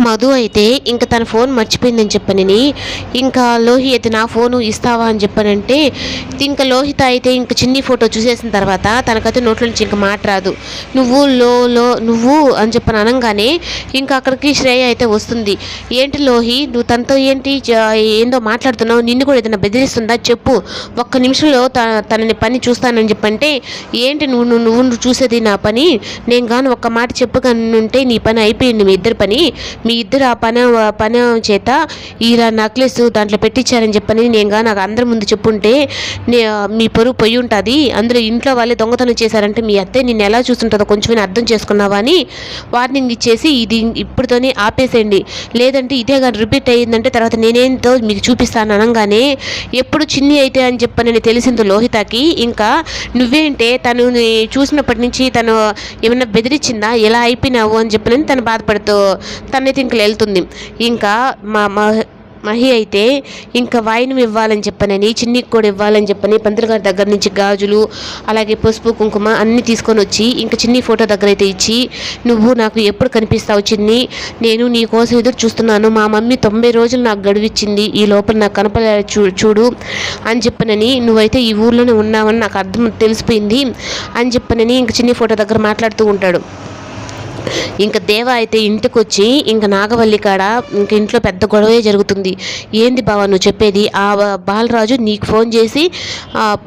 మధు అయితే ఇంకా తన ఫోన్ మర్చిపోయిందని చెప్పనని ఇంకా లోహి అయితే నా ఫోను ఇస్తావా? అని చెప్పనంటే ఇంకా లోహిత అయితే ఇంకా చిన్ని ఫోటో చూసేసిన తర్వాత తనకైతే నోట్ల నుంచి ఇంకా మాట రాదు. నువ్వు లో లో నువ్వు అని చెప్పని అనగానే ఇంకా అక్కడికి శ్రేయ అయితే వస్తుంది. ఏంటి లోహి నువ్వు తనతో ఏంటి ఏందో మాట్లాడుతున్నావు? నిన్ను కూడా ఏదైనా బెదిరిస్తుందా? చెప్పు. ఒక్క నిమిషంలో తనని పని చూస్తానని చెప్పంటే ఏంటి నువ్వు నువ్వు నువ్వు చూసేది నా పని? నేను కానీ ఒక్క మాట చెప్పగనుంటే నీ పని అయిపోయింది మీ ఇద్దరి పని. మీ ఇద్దరు ఆ పని పని చేత ఇలా నెక్లెస్ దాంట్లో పెట్టించారని చెప్పని నేను గా నాకు అందరి ముందు చెప్పుంటే నే మీ పొరుగు పొయ్యి ఉంటుంది. అందులో ఇంట్లో వాళ్ళే దొంగతనం చేశారంటే మీ అత్తే నేను ఎలా చూస్తుంటుందో కొంచెమైనా అర్థం చేసుకున్నావా అని వార్నింగ్ ఇచ్చేసి ఇది ఇప్పుడుతోనే ఆపేసేయండి. లేదంటే ఇదే కానీ రిపీట్ అయ్యిందంటే తర్వాత నేనేంతో మీకు చూపిస్తాను అనగానే ఎప్పుడు చిన్ని అయితే అని చెప్పని తెలిసింది లోహితకి. ఇంకా నువ్వేంటే తను చూసినప్పటి నుంచి తను ఏమైనా బెదిరించిందా ఎలా అయిపోయినావు అని చెప్పని తను బాధపడుతూ తనైతే ఇంకా వెళ్తుంది. ఇంకా మా మహి అయితే ఇంకా వైన్ ఇవ్వాలని చెప్పనని చిన్నికి కూడా ఇవ్వాలని చెప్పని పంతులు గారి దగ్గర నుంచి గాజులు అలాగే పసుపు కుంకుమ అన్నీ తీసుకొని వచ్చి ఇంకా చిన్ని ఫోటో దగ్గర అయితే ఇచ్చి నువ్వు నాకు ఎప్పుడు కనిపిస్తావు చిన్ని? నేను నీ కోసం ఎదురు చూస్తున్నాను. మా మమ్మీ తొంభై రోజులు నాకు గడువిచ్చింది ఈ లోపల నాకు కనపడే చూ చూడు అని చెప్పనని నువ్వైతే ఈ ఊర్లోనే ఉన్నావని నాకు అర్థం తెలిసిపోయింది అని చెప్పనని ఇంక చిన్ని ఫోటో దగ్గర మాట్లాడుతూ ఉంటాడు. ఇంకా దేవ అయితే ఇంటికి వచ్చి ఇంకా నాగవల్లి కాడ ఇంక ఇంట్లో పెద్ద గొడవే జరుగుతుంది. ఏంది బావ నువ్వు చెప్పేది? ఆ బాలరాజు నీకు ఫోన్ చేసి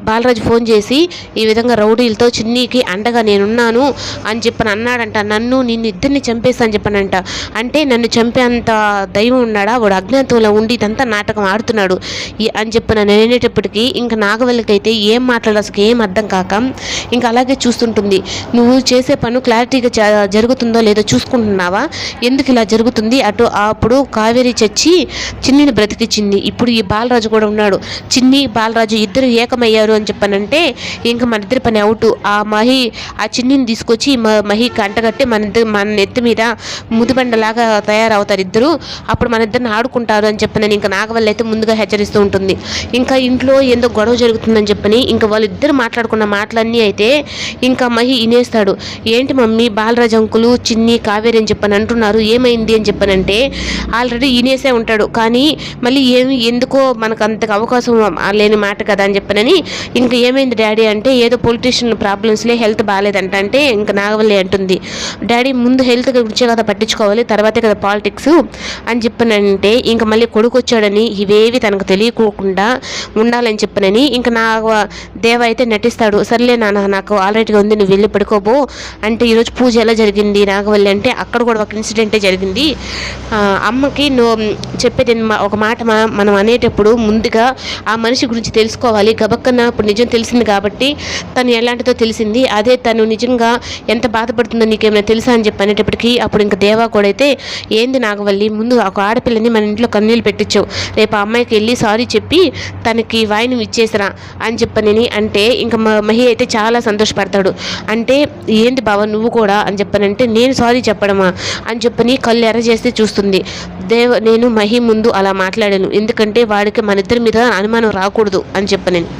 బాలరాజు ఫోన్ చేసి ఈ విధంగా రౌడీలతో చిన్నీకి అండగా నేనున్నాను అని చెప్పని అన్నాడంట. నన్ను నిన్ను ఇద్దరిని చంపేస్తా అని చెప్పనంట. అంటే నన్ను చంపేంత దైవం ఉన్నాడా? వాడు అజ్ఞాతంలో ఉండి ఇదంతా నాటకం ఆడుతున్నాడు. ఈ- అని చెప్పిన నేనేటప్పటికీ ఇంకా నాగవల్లికి అయితే ఏం మాట్లాడాల్సి ఏం అర్థం కాక ఇంకా అలాగే చూస్తుంటుంది. నువ్వు చేసే పను క్లారిటీగా జరుగుతుంది. జరుగుతుందో లేదో చూసుకుంటున్నావా? ఎందుకు ఇలా జరుగుతుంది? అటు అప్పుడు కావేరి చచ్చి చిన్నిని బ్రతికిచ్చింది. ఇప్పుడు ఈ బాలరాజు కూడా ఉన్నాడు. చిన్ని బాలరాజు ఇద్దరు ఏకమయ్యారు అని చెప్పానంటే ఇంకా మన ఇద్దరి పని అవుట్. ఆ మహి ఆ చిన్నిని తీసుకొచ్చి మ- కంటగట్టి మన ఇద్దరు మన నెత్తి మీద ముదిబండలాగా తయారవుతారు ఇద్దరు. అప్పుడు మన ఇద్దరిని ఆడుకుంటారు అని చెప్పని ఇంకా నాగవల్లి అయితే ముందుగా హెచ్చరిస్తూ ఉంటుంది. ఇంకా ఇంట్లో ఏందో గొడవ జరుగుతుందని చెప్పని ఇంకా వాళ్ళిద్దరు మాట్లాడుకున్న మాటలన్నీ అయితే ఇంకా మహి ఇనేస్తాడు ఏంటి మమ్మీ బాలరాజు అంకులు చిన్ని కావేరి అని చెప్పని అంటున్నారు. ఏమైంది అని చెప్పనంటే ఆల్రెడీ ఈనేసే ఉంటాడు. కానీ మళ్ళీ ఏమి ఎందుకో మనకు అంతకు అవకాశం లేని మాట కదా అని చెప్పనని ఇంకా ఏమైంది డాడీ అంటే ఏదో పొలిటీషియన్ ప్రాబ్లమ్స్లే హెల్త్ బాగాలేదంట అంటే ఇంకా నాగవల్లి అంటుంది. డాడీ ముందు హెల్త్ గురించే కదా పట్టించుకోవాలి తర్వాతే కదా పాలిటిక్స్ అని చెప్పనంటే ఇంకా మళ్ళీ కొడుకు వచ్చాడని ఇవేవి తనకు తెలియకోకుండా ఉండాలని చెప్పనని ఇంకా నా దేవ అయితే నటిస్తాడు. సర్లే నాన్న నాకు ఆల్రెడీగా ఉంది నువ్వు వెళ్ళి పడుకోబో అంటే ఈరోజు పూజ ఎలా జరిగింది? నాగవల్లి అంటే అక్కడ కూడా ఒక ఇన్సిడెంటే జరిగింది. అమ్మకి నువ్వు చెప్పేది మా- ఒక మాట మనం అనేటప్పుడు ముందుగా ఆ మనిషి గురించి తెలుసుకోవాలి. గబక్కన ఇప్పుడు నిజం తెలిసింది కాబట్టి తను ఎలాంటిదో తెలిసింది. అదే తను నిజంగా ఎంత బాధపడుతుందో నీకేమైనా తెలుసా అని చెప్పి అనేటప్పటికీ అప్పుడు ఇంకా దేవా కూడా అయితే ఏంది నాగవల్లి ముందు ఒక ఆడపిల్లని మన ఇంట్లో కన్నీళ్ళు పెట్టించావు. రేపు ఆ అమ్మాయికి వెళ్ళి సారీ చెప్పి తనకి వాయినం ఇచ్చేసిరా అని చెప్పనని అంటే ఇంకా మహి అయితే చాలా సంతోషపడతాడు. అంటే ఏంది బావ నువ్వు కూడా అని చెప్పనంటే నేను సారీ చెప్పడమా అని చెప్పని కళ్ళు ఎర్ర చూస్తుంది. దేవ నేను మహి ముందు అలా మాట్లాడాను. ఎందుకంటే వాడికి మన ఇద్దరి మీద అనుమానం రాకూడదు అని చెప్పనేను